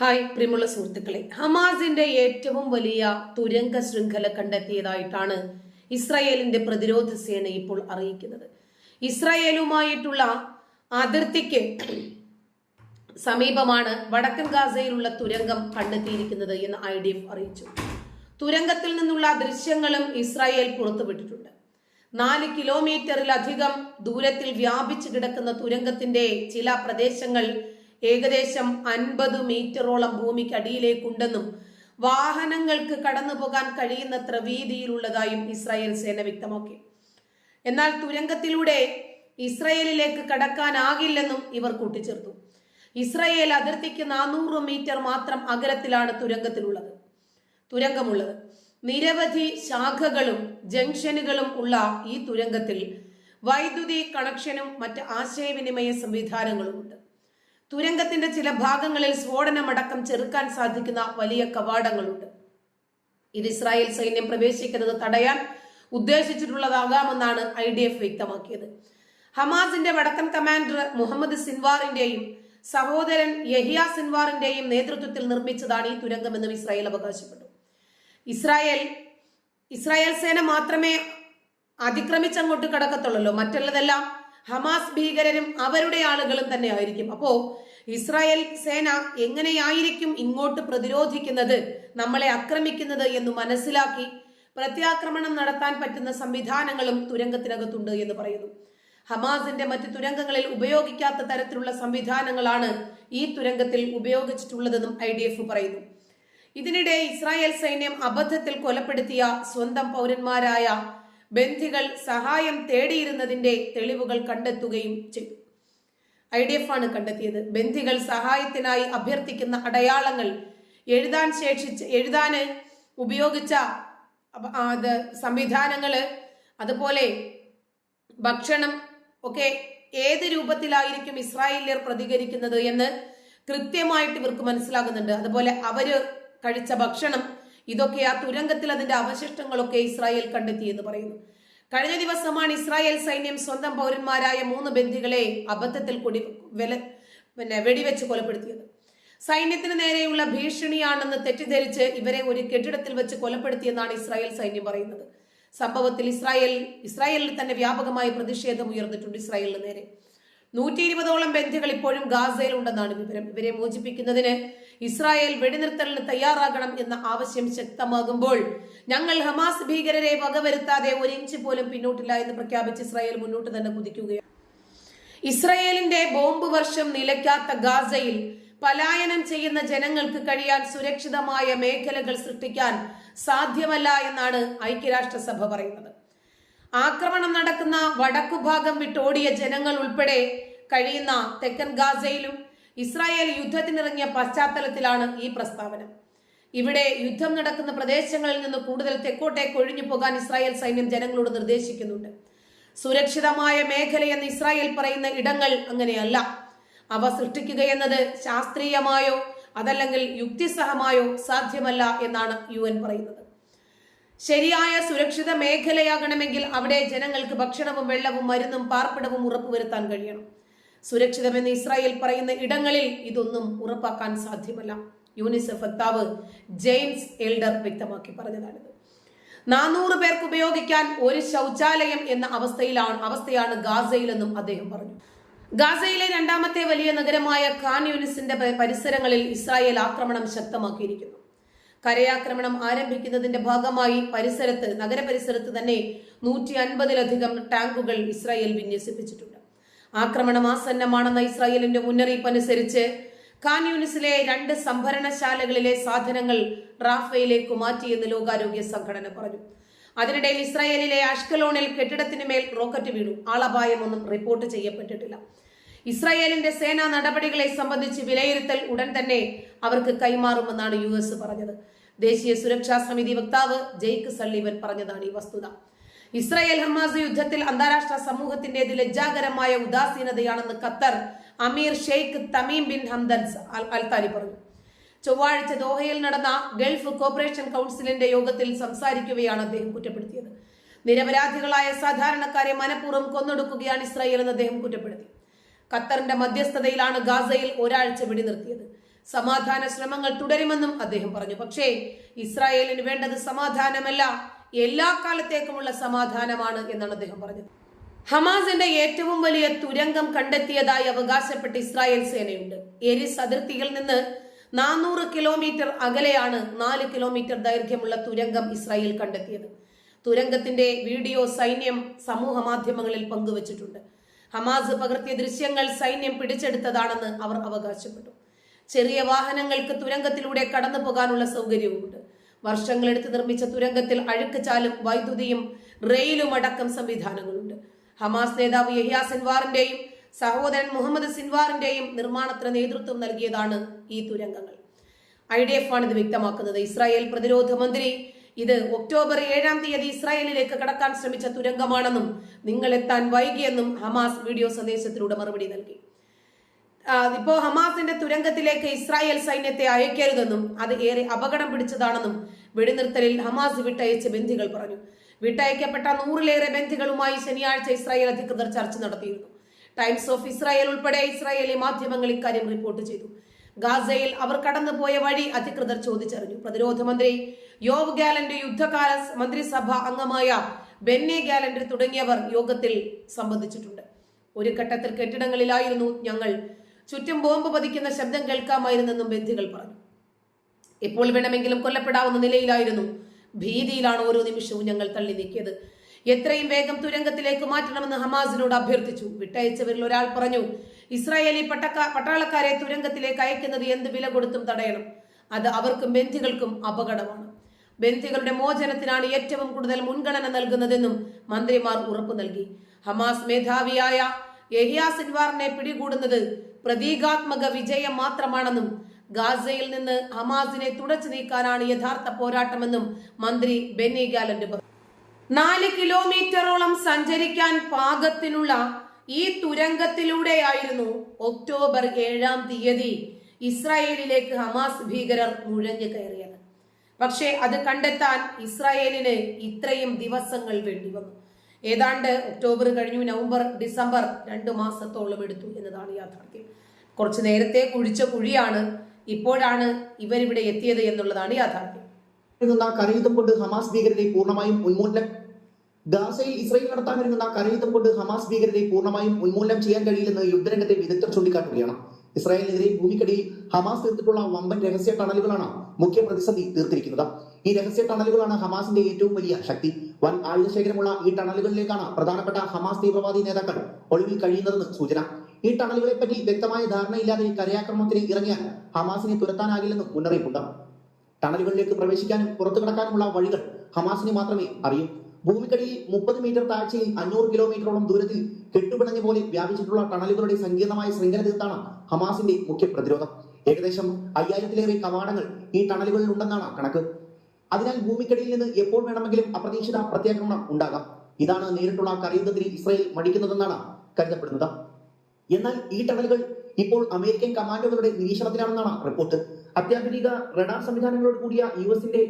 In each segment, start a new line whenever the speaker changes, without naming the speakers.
Hi പ്രിയമുള്ള സുഹൃത്തുക്കളെ. ഹമാസിന്റെ ഏറ്റവും വലിയ തുരങ്ക ശൃംഖല കണ്ടെത്തിയതായിട്ടാണ് ഇസ്രായേലിന്റെ പ്രതിരോധ സേന ഇപ്പോൾ അറിയിക്കുന്നത്. ഇസ്രായേലുമായിട്ടുള്ള അതിർത്തിക്ക് സമീപമാണ് വടക്കൻ ഗാസയിലുള്ള തുരങ്കം കണ്ടെത്തിയിരിക്കുന്നത് എന്ന് ഐ ഡി എഫ് അറിയിച്ചു. തുരങ്കത്തിൽ നിന്നുള്ള ദൃശ്യങ്ങളും ഇസ്രായേൽ പുറത്തുവിട്ടിട്ടുണ്ട്. നാല് കിലോമീറ്ററിലധികം ദൂരത്തിൽ വ്യാപിച്ചു കിടക്കുന്ന തുരങ്കത്തിന്റെ ചില പ്രദേശങ്ങൾ ഏകദേശം അൻപത് മീറ്ററോളം ഭൂമിക്കടിയിലേക്കുണ്ടെന്നും വാഹനങ്ങൾക്ക് കടന്നു പോകാൻ കഴിയുന്നത്ര വീതിയിലുള്ളതായും ഇസ്രായേൽ സേന വ്യക്തമാക്കി. എന്നാൽ തുരങ്കത്തിലൂടെ ഇസ്രയേലിലേക്ക് കടക്കാനാകില്ലെന്നും ഇവർ കൂട്ടിച്ചേർത്തു. ഇസ്രയേൽ അതിർത്തിക്ക് നാനൂറ് മീറ്റർ മാത്രം അകലത്തിലാണ് തുരങ്കത്തിലുള്ളത്. തുരങ്കമുള്ളത്. നിരവധി ശാഖകളും ജംഗ്ഷനുകളും ഉള്ള ഈ തുരങ്കത്തിൽ വൈദ്യുതി കണക്ഷനും മറ്റ് ആശയവിനിമയ സംവിധാനങ്ങളുമുണ്ട്. തുരങ്കത്തിന്റെ ചില ഭാഗങ്ങളിൽ സ്ഫോടനമടക്കം ചെറുക്കാൻ സാധിക്കുന്ന വലിയ കവാടങ്ങളുണ്ട്. ഇത് ഇസ്രായേൽ സൈന്യം പ്രവേശിക്കുന്നത് തടയാൻ ഉദ്ദേശിച്ചിട്ടുള്ളതാകാമെന്നാണ് ഐ ഡി എഫ് വ്യക്തമാക്കിയത്. ഹമാസിന്റെ വടക്കൻ കമാൻഡർ മുഹമ്മദ് സിൻവാറിന്റെയും സഹോദരൻ യഹിയ സിൻവാറിന്റെയും നേതൃത്വത്തിൽ നിർമ്മിച്ചതാണ് ഈ തുരങ്കമെന്നും ഇസ്രായേൽ അവകാശപ്പെട്ടു. ഇസ്രായേൽ ഇസ്രായേൽ സേന മാത്രമേ അതിക്രമിച്ചങ്ങോട്ട് കടക്കത്തുള്ളല്ലോ. മറ്റുള്ളതെല്ലാം ഹമാസ് ഭീകരരും അവരുടെ ആളുകളും തന്നെ ആയിരിക്കും. അപ്പോ ഇസ്രായേൽ സേന എങ്ങനെയായിരിക്കും ഇങ്ങോട്ട് പ്രതിരോധിക്കുന്നത് നമ്മളെ ആക്രമിക്കുന്നത് എന്ന് മനസ്സിലാക്കി പ്രത്യാക്രമണം നടത്താൻ പറ്റുന്ന സംവിധാനങ്ങളും തുരങ്കത്തിനകത്തുണ്ട് എന്ന് പറയുന്നു. ഹമാസിന്റെ മറ്റ് തുരങ്കങ്ങളിൽ ഉപയോഗിക്കാത്ത തരത്തിലുള്ള സംവിധാനങ്ങളാണ് ഈ തുരങ്കത്തിൽ ഉപയോഗിച്ചിട്ടുള്ളതെന്നും ഐ ഡി എഫ് പറയുന്നു. ഇതിനിടെ ഇസ്രായേൽ സൈന്യം അബദ്ധത്തിൽ കൊലപ്പെടുത്തിയ സ്വന്തം പൗരന്മാരായ ബന്ധികൾ സഹായം തേടിയിരുന്നതിന്റെ തെളിവുകൾ കണ്ടെത്തുകയും ചെയ്തു. ഐ ഡി എഫ് ആണ് കണ്ടെത്തിയത്. ബന്ധികൾ സഹായത്തിനായി അഭ്യർത്ഥിക്കുന്ന അടയാളങ്ങൾ എഴുതാൻ ശേഷിച്ച് എഴുതാന് ഉപയോഗിച്ച സംവിധാനങ്ങൾ അതുപോലെ ഭക്ഷണം ഒക്കെ ഏത് രൂപത്തിലായിരിക്കും ഇസ്രായേലിയർ പ്രതികരിക്കുന്നത് എന്ന് കൃത്യമായിട്ട് ഇവർക്ക് മനസ്സിലാകുന്നുണ്ട്. അതുപോലെ അവർ കഴിച്ച ഭക്ഷണം ഇതൊക്കെ ആ തുരങ്കത്തിൽ അതിന്റെ അവശിഷ്ടങ്ങളൊക്കെ ഇസ്രായേൽ കണ്ടെത്തി എന്ന് പറയുന്നു. കഴിഞ്ഞ ദിവസമാണ് ഇസ്രായേൽ സൈന്യം സ്വന്തം പൗരന്മാരായ മൂന്ന് ബന്ധികളെ അബദ്ധത്തിൽ കൊടി വില പിന്നെ വെടിവെച്ച് കൊലപ്പെടുത്തിയത്. സൈന്യത്തിന് നേരെയുള്ള ഭീഷണിയാണെന്ന് തെറ്റിദ്ധരിച്ച് ഇവരെ ഒരു കെട്ടിടത്തിൽ വെച്ച് കൊലപ്പെടുത്തിയെന്നാണ് ഇസ്രായേൽ സൈന്യം പറയുന്നത്. സംഭവത്തിൽ ഇസ്രായേൽ ഇസ്രായേലിൽ തന്നെ വ്യാപകമായ പ്രതിഷേധം ഉയർന്നിട്ടുണ്ട് ഇസ്രായേലിന് നേരെ. നൂറ്റി ഇരുപതോളം ബന്ധികൾ ഇപ്പോഴും ഗാസയിൽ ഉണ്ടെന്നാണ് വിവരം. ഇവരെ മോചിപ്പിക്കുന്നതിന് ഇസ്രായേൽ വെടിനിർത്തലിന് തയ്യാറാകണം എന്ന ആവശ്യം ശക്തമാകുമ്പോൾ ഞങ്ങൾ ഹമാസ് ഭീകരരെ വകവരുത്താതെ ഒരു ഇഞ്ച് പോലും പിന്നോട്ടില്ല എന്ന് പ്രഖ്യാപിച്ച് ഇസ്രായേൽ മുന്നോട്ട് തന്നെ കുതിക്കുകയാണ്. ഇസ്രായേലിന്റെ ബോംബ് വർഷം നിലയ്ക്കാത്ത ഗാസയിൽ പലായനം ചെയ്യുന്ന ജനങ്ങൾക്ക് കഴിയാൻ സുരക്ഷിതമായ മേഖലകൾ സൃഷ്ടിക്കാൻ സാധ്യമല്ല എന്നാണ് ഐക്യരാഷ്ട്രസഭ പറയുന്നത്. ആക്രമണം നടക്കുന്ന വടക്കുഭാഗം വിട്ടോടിയ ജനങ്ങൾ ഉൾപ്പെടെ കഴിയുന്ന തെക്കൻ ഗാസയിലും ഇസ്രായേൽ യുദ്ധത്തിനിറങ്ങിയ പശ്ചാത്തലത്തിലാണ് ഈ പ്രസ്താവന. ഇവിടെ യുദ്ധം നടക്കുന്ന പ്രദേശങ്ങളിൽ നിന്ന് കൂടുതൽ തെക്കോട്ടേക്ക് ഒഴിഞ്ഞു പോകാൻ ഇസ്രായേൽ സൈന്യം ജനങ്ങളോട് നിർദ്ദേശിക്കുന്നുണ്ട്. സുരക്ഷിതമായ മേഖലയെന്ന് ഇസ്രായേൽ പറയുന്ന ഇടങ്ങൾ അങ്ങനെയല്ല. അവ സൃഷ്ടിക്കുകയെന്നത് ശാസ്ത്രീയമായോ അതല്ലെങ്കിൽ യുക്തിസഹമായോ സാധ്യമല്ല എന്നാണ് യു എൻ പറയുന്നത്. ശരിയായ സുരക്ഷിത മേഖലയാകണമെങ്കിൽ അവിടെ ജനങ്ങൾക്ക് ഭക്ഷണവും വെള്ളവും മരുന്നും പാർപ്പിടവും ഉറപ്പുവരുത്താൻ കഴിയണം. സുരക്ഷിതമെന്ന് ഇസ്രായേൽ പറയുന്ന ഇടങ്ങളിൽ ഇതൊന്നും ഉറപ്പാക്കാൻ സാധ്യമല്ല. യൂണിസെഫ് വക്താവ് ജെയിംസ് എൽഡർ വ്യക്തമാക്കി പറഞ്ഞതാണിത്. നാനൂറ് പേർക്ക് ഉപയോഗിക്കാൻ ഒരു ശൗചാലയം എന്ന അവസ്ഥയിലാണ് അവസ്ഥയാണ് ഗാസയിലെന്നും അദ്ദേഹം പറഞ്ഞു. ഗാസയിലെ രണ്ടാമത്തെ വലിയ നഗരമായ ഖാൻ യൂനിസിന്റെ പരിസരങ്ങളിൽ ഇസ്രായേൽ ആക്രമണം ശക്തമാക്കിയിരിക്കുന്നു. കരയാക്രമണം ആരംഭിക്കുന്നതിന്റെ ഭാഗമായി പരിസരത്ത് നഗരപരിസരത്ത് തന്നെ നൂറ്റി അൻപതിലധികം ടാങ്കുകൾ ഇസ്രായേൽ വിന്യസിപ്പിച്ചിട്ടുണ്ട്. ആക്രമണം ആസന്നമാണെന്ന ഇസ്രായേലിന്റെ മുന്നറിയിപ്പ് അനുസരിച്ച് ഖാൻ രണ്ട് സംഭരണശാലകളിലെ സാധനങ്ങൾ റാഫയിലേക്ക് മാറ്റിയെന്ന് ലോകാരോഗ്യ സംഘടന പറഞ്ഞു. അതിനിടയിൽ ഇസ്രായേലിലെ അഷ്കലോണിൽ കെട്ടിടത്തിന് മേൽ റോക്കറ്റ് വീണു. ആളപായമൊന്നും റിപ്പോർട്ട് ചെയ്യപ്പെട്ടിട്ടില്ല. ഇസ്രായേലിന്റെ സേനാ നടപടികളെ സംബന്ധിച്ച് വിലയിരുത്തൽ ഉടൻ തന്നെ അവർക്ക് കൈമാറുമെന്നാണ് യു എസ് പറഞ്ഞത്. ദേശീയ സുരക്ഷാ സമിതി വക്താവ് ജെയ്ക്ക് സള്ളീവൻ പറഞ്ഞതാണ് ഈ വസ്തുത. ഇസ്രായേൽ ഹമാസ് യുദ്ധത്തിൽ അന്താരാഷ്ട്ര സമൂഹത്തിന്റേത് ലജ്ജാകരമായ ഉദാസീനതയാണെന്ന് Qatar Emir Sheikh Tamim bin Hamdan Al- പറഞ്ഞു. ചൊവ്വാഴ്ച ദോഹയിൽ നടന്ന ഗൾഫ് കോർപ്പറേഷൻ കൗൺസിലിന്റെ യോഗത്തിൽ സംസാരിക്കുകയാണ് അദ്ദേഹം കുറ്റപ്പെടുത്തിയത്. നിരപരാധികളായ സാധാരണക്കാരെ മനഃപൂർവം കൊന്നൊടുക്കുകയാണ് ഇസ്രായേൽ എന്ന് അദ്ദേഹം കുറ്റപ്പെടുത്തി. ഖത്തറിന്റെ മധ്യസ്ഥതയിലാണ് ഗാസയിൽ ഒരാഴ്ച വെടിനിർത്തിയത്. സമാധാന ശ്രമങ്ങൾ തുടരുമെന്നും അദ്ദേഹം പറഞ്ഞു. പക്ഷേ ഇസ്രായേലിന് വേണ്ടത് സമാധാനമല്ല. എല്ലാ കാലത്തേക്കുമുള്ള സമാധാനമാണ് എന്നാണ് അദ്ദേഹം പറഞ്ഞത്. ഹമാസിന്റെ ഏറ്റവും വലിയ തുരങ്കം കണ്ടെത്തിയതായി അവകാശപ്പെട്ട് ഇസ്രായേൽ സേനയുണ്ട്. എരിസ് അതിർത്തിയിൽ നിന്ന് നാനൂറ് കിലോമീറ്റർ അകലെയാണ് നാല് കിലോമീറ്റർ ദൈർഘ്യമുള്ള തുരങ്കം ഇസ്രായേൽ കണ്ടെത്തിയത്. തുരങ്കത്തിന്റെ വീഡിയോ സൈന്യം സമൂഹ മാധ്യമങ്ങളിൽ പങ്കുവച്ചിട്ടുണ്ട്. ഹമാസ് പകർത്തിയ ദൃശ്യങ്ങൾ സൈന്യം പിടിച്ചെടുത്തതാണെന്ന് അവർ അവകാശപ്പെട്ടു. ചെറിയ വാഹനങ്ങൾക്ക് തുരങ്കത്തിലൂടെ കടന്നു പോകാനുള്ള സൗകര്യവുമുണ്ട്. വർഷങ്ങളെടുത്ത് നിർമ്മിച്ച തുരങ്കത്തിൽ അഴുക്ക് ചാലും വൈദ്യുതിയും റെയിലും അടക്കം സംവിധാനങ്ങളുണ്ട്. ഹമാസ് നേതാവ് യഹ്യാ സിൻവാറിന്റെയും സഹോദരൻ മുഹമ്മദ് സിൻവാറിന്റെയും നിർമ്മാണത്തിന് നേതൃത്വം നൽകിയതാണ് ഈ തുരങ്കങ്ങൾ. ഐ ഡി എഫ് ആണ് ഇത് വ്യക്തമാക്കുന്നത്. ഇസ്രായേൽ പ്രതിരോധ മന്ത്രി ഇത് ഒക്ടോബർ ഏഴാം തീയതി ഇസ്രായേലിലേക്ക് കടക്കാൻ ശ്രമിച്ച തുരങ്കമാണെന്നും നിങ്ങൾ എത്താൻ വൈകിയെന്നും ഹമാസ് വീഡിയോ സന്ദേശത്തിലൂടെ മറുപടി നൽകി. ഇപ്പോ ഹമാസിന്റെ തുരങ്കത്തിലേക്ക് ഇസ്രായേൽ സൈന്യത്തെ അയക്കരുതെന്നും അത് ഏറെ അപകടം പിടിച്ചതാണെന്നും വെടിനിർത്തലിൽ ഹമാസ് വിട്ടയച്ച ബന്ധികൾ പറഞ്ഞു. വിട്ടയക്കപ്പെട്ട നൂറിലേറെ ബന്ധികളുമായി ശനിയാഴ്ച ഇസ്രായേൽ അധികൃതർ ചർച്ച നടത്തിയിരുന്നു. ടൈംസ് ഓഫ് ഇസ്രായേൽ ഉൾപ്പെടെ ഇസ്രായേലി മാധ്യമങ്ങൾ ഇക്കാര്യം റിപ്പോർട്ട് ചെയ്തു. ഗാസയിൽ അവർ കടന്നുപോയ വഴി അധികൃതർ ചോദിച്ചറിഞ്ഞു. പ്രതിരോധ മന്ത്രി യോവ് ഗാലന്റ് യുദ്ധകാല മന്ത്രിസഭ അംഗമായ ബെന്നെ ഗാലന്റ് തുടങ്ങിയവർ യോഗത്തിൽ സംബന്ധിച്ചിട്ടുണ്ട്. ഒരു ഘട്ടത്തിൽ കെട്ടിടങ്ങളിലായിരുന്നു ഞങ്ങൾ ചുറ്റും ബോംബ് പതിക്കുന്ന ശബ്ദം കേൾക്കാമായിരുന്നെന്നും ബന്ധികൾ പറഞ്ഞു. എപ്പോൾ വേണമെങ്കിലും കൊല്ലപ്പെടാവുന്ന നിലയിലായിരുന്നു. ഭീതിയിലാണ് ഓരോ നിമിഷവും ഞങ്ങൾ തള്ളി നീക്കിയത്. എത്രയും വേഗം തുരങ്കത്തിലേക്ക് മാറ്റണമെന്ന് ഹമാസിനോട് അഭ്യർത്ഥിച്ചു. വിട്ടയച്ചവരിൽ ഒരാൾ പറഞ്ഞു ഇസ്രായേലി പട്ടക്ക പട്ടാളക്കാരെ തുരങ്കത്തിലേക്ക് അയക്കുന്നത് എന്ത് വില കൊടുത്തും തടയണം. അത് അവർക്കും ബന്ധികൾക്കും അപകടമാണ്. ബന്ധികളുടെ മോചനത്തിനാണ് ഏറ്റവും കൂടുതൽ മുൻഗണന നൽകുന്നതെന്നും മന്ത്രിമാർ ഉറപ്പു നൽകി. ഹമാസ് മേധാവിയായ യഹിയ സിൻവാറിനെ പിടികൂടുന്നത് പ്രതീകാത്മക വിജയം മാത്രമാണെന്നും ഗാസയിൽ നിന്ന് ഹമാസിനെ തുടച്ചു നീക്കാനാണ് യഥാർത്ഥ പോരാട്ടമെന്നും മന്ത്രി ബെന്നി ഗാലന്റ് പറഞ്ഞു. നാല് കിലോമീറ്ററോളം സഞ്ചരിക്കാൻ പാകത്തിനുള്ള ഈ തുരങ്കത്തിലൂടെയായിരുന്നു ഒക്ടോബർ ഏഴാം തീയതി ഇസ്രായേലിലേക്ക് ഹമാസ് ഭീകരർ നുഴഞ്ഞു കയറിയത്. പക്ഷേ അത് കണ്ടെത്താൻ ഇസ്രായേലിന് ഇത്രയും ദിവസങ്ങൾ വേണ്ടി വന്നു. ഏതാണ്ട് ഒക്ടോബർ കഴിഞ്ഞു നവംബർ ഡിസംബർ രണ്ടു മാസത്തോളം എടുത്തു എന്നതാണ് യാഥാർത്ഥ്യം. കുറച്ച് നേരത്തെ കുഴിച്ച കുഴിയാണ് ഇപ്പോഴാണ് ഇവരിവിടെ എത്തിയത് എന്നുള്ളതാണ് യാഥാർത്ഥ്യം.
കരയുദ്ധം കൊണ്ട് ഹമാസ് ഭീകരരെ പൂർണമായും ഉന്മൂലനം ഗാസയിൽ ഇസ്രയേൽ നടത്താനിരുന്ന കരയുദ്ധം കൊണ്ട് ഹമാസ് ഭീകരരെ പൂർണമായും ഉന്മൂലനം ചെയ്യാൻ കഴിയില്ലെന്ന് യുദ്ധരംഗത്തെ വിദഗ്ധർ ചൂണ്ടിക്കാട്ടുകയാണ്. ഇസ്രായേലിനെതിരെ ഭൂമിക്കടിയിൽ ഹമാസ് തീർത്തിട്ടുള്ള വമ്പൻ രഹസ്യ ടണലുകളാണ് മുഖ്യ പ്രതിസന്ധി തീർത്തിരിക്കുന്നത്. ഈ രഹസ്യ ടണലുകളാണ് ഹമാസിന്റെ ഏറ്റവും വലിയ ശക്തി. വൻ ആയുധശേഖരമുള്ള ഈ ടണലുകളിലേക്കാണ് പ്രധാനപ്പെട്ട ഹമാസ് തീവ്രവാദി നേതാക്കൾ ഒളിവിൽ കഴിയുന്നതെന്ന് സൂചന. ഈ ടണലുകളെ പറ്റി വ്യക്തമായ ധാരണയില്ലാതെ കരയാക്രമണത്തിന് ഇറങ്ങിയാൽ ഹമാസിനെ തുരത്താനാകില്ലെന്നും മുന്നറിയിപ്പുണ്ട്. ടണലുകളിലേക്ക് പ്രവേശിക്കാനും പുറത്തു കടക്കാനുമുള്ള വഴികൾ ഹമാസിന് മാത്രമേ അറിയൂ. ഭൂമിക്കടിയിൽ മുപ്പത് മീറ്റർ താഴ്ചയിൽ അഞ്ഞൂറ് കിലോമീറ്ററോളം ദൂരത്തിൽ കെട്ടുപിണഞ്ഞ പോലെ വ്യാപിച്ചിട്ടുള്ള ടണലുകളുടെ സങ്കീർണമായ ശൃംഖല തീർത്താണ് ഹമാസിന്റെ മുഖ്യ പ്രതിരോധം. ഏകദേശം അയ്യായിരത്തിലേറെ കവാടങ്ങൾ ഈ ടണലുകളിൽ ഉണ്ടെന്നാണ് കണക്ക്. അതിനാൽ ഭൂമിക്കടിയിൽ നിന്ന് എപ്പോൾ വേണമെങ്കിലും അപ്രതീക്ഷിത പ്രത്യാക്രമണം ഉണ്ടാകാം. ഇതാണ് നേരിട്ടുള്ള കരയുദ്ധത്തിന് ഇസ്രായേൽ മടിക്കുന്നതെന്നാണ് കരുതപ്പെടുന്നത്. എന്നാൽ ഈ ടണലുകൾ ഇപ്പോൾ അമേരിക്കൻ കമാൻഡോകളുടെ നിരീക്ഷണത്തിലാണെന്നാണ് റിപ്പോർട്ട്. അത്യാധുനിക റഡാർ സംവിധാനങ്ങളോട് കൂടിയ യു എസിന്റെ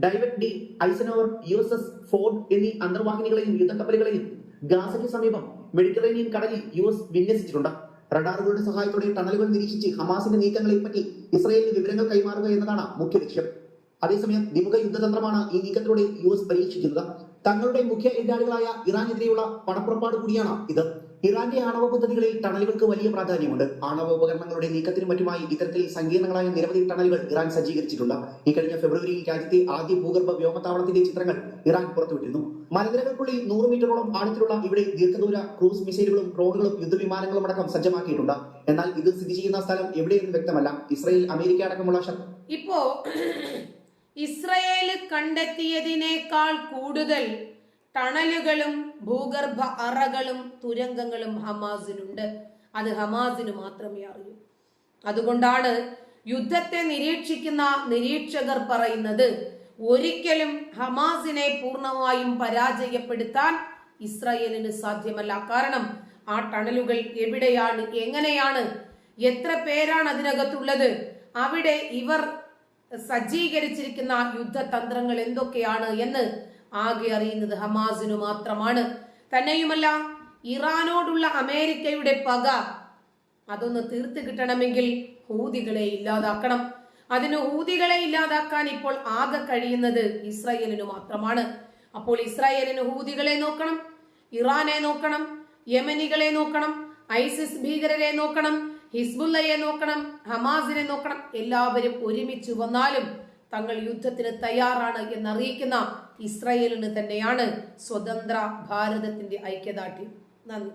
Dwight D Eisenhower U S S Ford എന്നീ അന്തർവാഹിനികളെയും യുദ്ധക്കപ്പലുകളെയും ഗാസയ്ക്ക് സമീപം മെഡിറ്ററേനിയൻ കടലിൽ യു എസ് വിന്യസിച്ചിട്ടുണ്ട്. റഡാറുകളുടെ സഹായത്തോടെ ടണലുകൾ നിരീക്ഷിച്ച് ഹമാസിന്റെ നീക്കങ്ങളെ പറ്റി ഇസ്രയേലിന് വിവരങ്ങൾ കൈമാറുക എന്നതാണ് മുഖ്യ ലക്ഷ്യം. അതേസമയം ദ്വിമുഖ യുദ്ധതന്ത്രമാണ് ഈ നീക്കത്തിലൂടെ യു എസ് പരീക്ഷിക്കുന്നത്. തങ്ങളുടെ മുഖ്യ എതിരാളികളായ ഇറാനെതിരെയുള്ള പണപ്പുറപ്പാട് കൂടിയാണ് ഇത്. ഇറാന്റെ ആണവ പദ്ധതികളിൽ ടണലുകൾക്ക് വലിയ പ്രാധാന്യമുണ്ട്. ആണവ ഉപകരണങ്ങളുടെ നീക്കത്തിനും മറ്റുമായി ഇത്തരത്തിൽ സങ്കീർണങ്ങളായ നിരവധി ടണലുകൾ ഇറാൻ സജ്ജീകരിച്ചിട്ടുണ്ട്. ഈ കഴിഞ്ഞ ഫെബ്രുവരിയിൽ രാജ്യത്തെ ആദ്യ ഭൂഗർഭ വ്യോമത്താവളത്തിന്റെ ചിത്രങ്ങൾ ഇറാൻ പുറത്തുവിട്ടിരുന്നു. മലനിരകൾക്കുള്ളിൽ നൂറ് മീറ്ററോളം ആഴത്തിലുള്ള ഇവിടെ ദീർഘദൂര ക്രൂസ് മിസൈലുകളും ഡ്രോണുകളും യുദ്ധവിമാനങ്ങളും അടക്കം സജ്ജമാക്കിയിട്ടുണ്ട്. എന്നാൽ ഇത് സ്ഥിതി ചെയ്യുന്ന സ്ഥലം എവിടെയെന്ന് വ്യക്തമല്ല. ഇസ്രയേൽ അമേരിക്ക അടക്കമുള്ള
ഇപ്പോ ഇസ്രയേൽ കണ്ടെത്തിയതിനേക്കാൾ കൂടുതൽ ടണലുകളും ഭൂഗർഭ അറകളും തുരങ്കങ്ങളും ഹമാസിനുണ്ട്. അത് ഹമാസിന് മാത്രമേ അറിയൂ. അതുകൊണ്ടാണ് യുദ്ധത്തെ നിരീക്ഷിക്കുന്ന നിരീക്ഷകർ പറയുന്നത് ഒരിക്കലും ഹമാസിനെ പൂർണമായും പരാജയപ്പെടുത്താൻ ഇസ്രായേലിന് സാധ്യമല്ല. കാരണം ആ ടണലുകൾ എവിടെയാണ് എങ്ങനെയാണ് എത്ര പേരാണ് അതിനകത്തുള്ളത് അവിടെ ഇവർ സജ്ജീകരിച്ചിരിക്കുന്ന യുദ്ധതന്ത്രങ്ങൾ എന്തൊക്കെയാണ് എന്ന് ആകെ അറിയുന്നത് ഹമാസിനു മാത്രമാണ്. തന്നെയുമല്ല ഇറാനോടുള്ള അമേരിക്കയുടെ പക അതൊന്ന് തീർത്ത് കിട്ടണമെങ്കിൽ ഹൂതികളെ ഇല്ലാതാക്കണം. അതിന് ഹൂതികളെ ഇല്ലാതാക്കാൻ ഇപ്പോൾ ആകെ കഴിയുന്നത് ഇസ്രായേലിന് മാത്രമാണ്. അപ്പോൾ ഇസ്രായേലിന് ഹൂതികളെ നോക്കണം ഇറാനെ നോക്കണം യമനികളെ നോക്കണം ഐസിസ് ഭീകരരെ നോക്കണം ഹിസ്ബുല്ലയെ നോക്കണം ഹമാസിനെ നോക്കണം. എല്ലാവരും ഒരുമിച്ച് വന്നാലും തങ്ങൾ യുദ്ധത്തിന് തയ്യാറാണ് എന്നറിയിക്കുന്ന ഇസ്രായേലിന് തന്നെയാണ് സ്വതന്ത്ര ഭാരതത്തിന്റെ ഐക്യദാർഢ്യം. നന്ദി.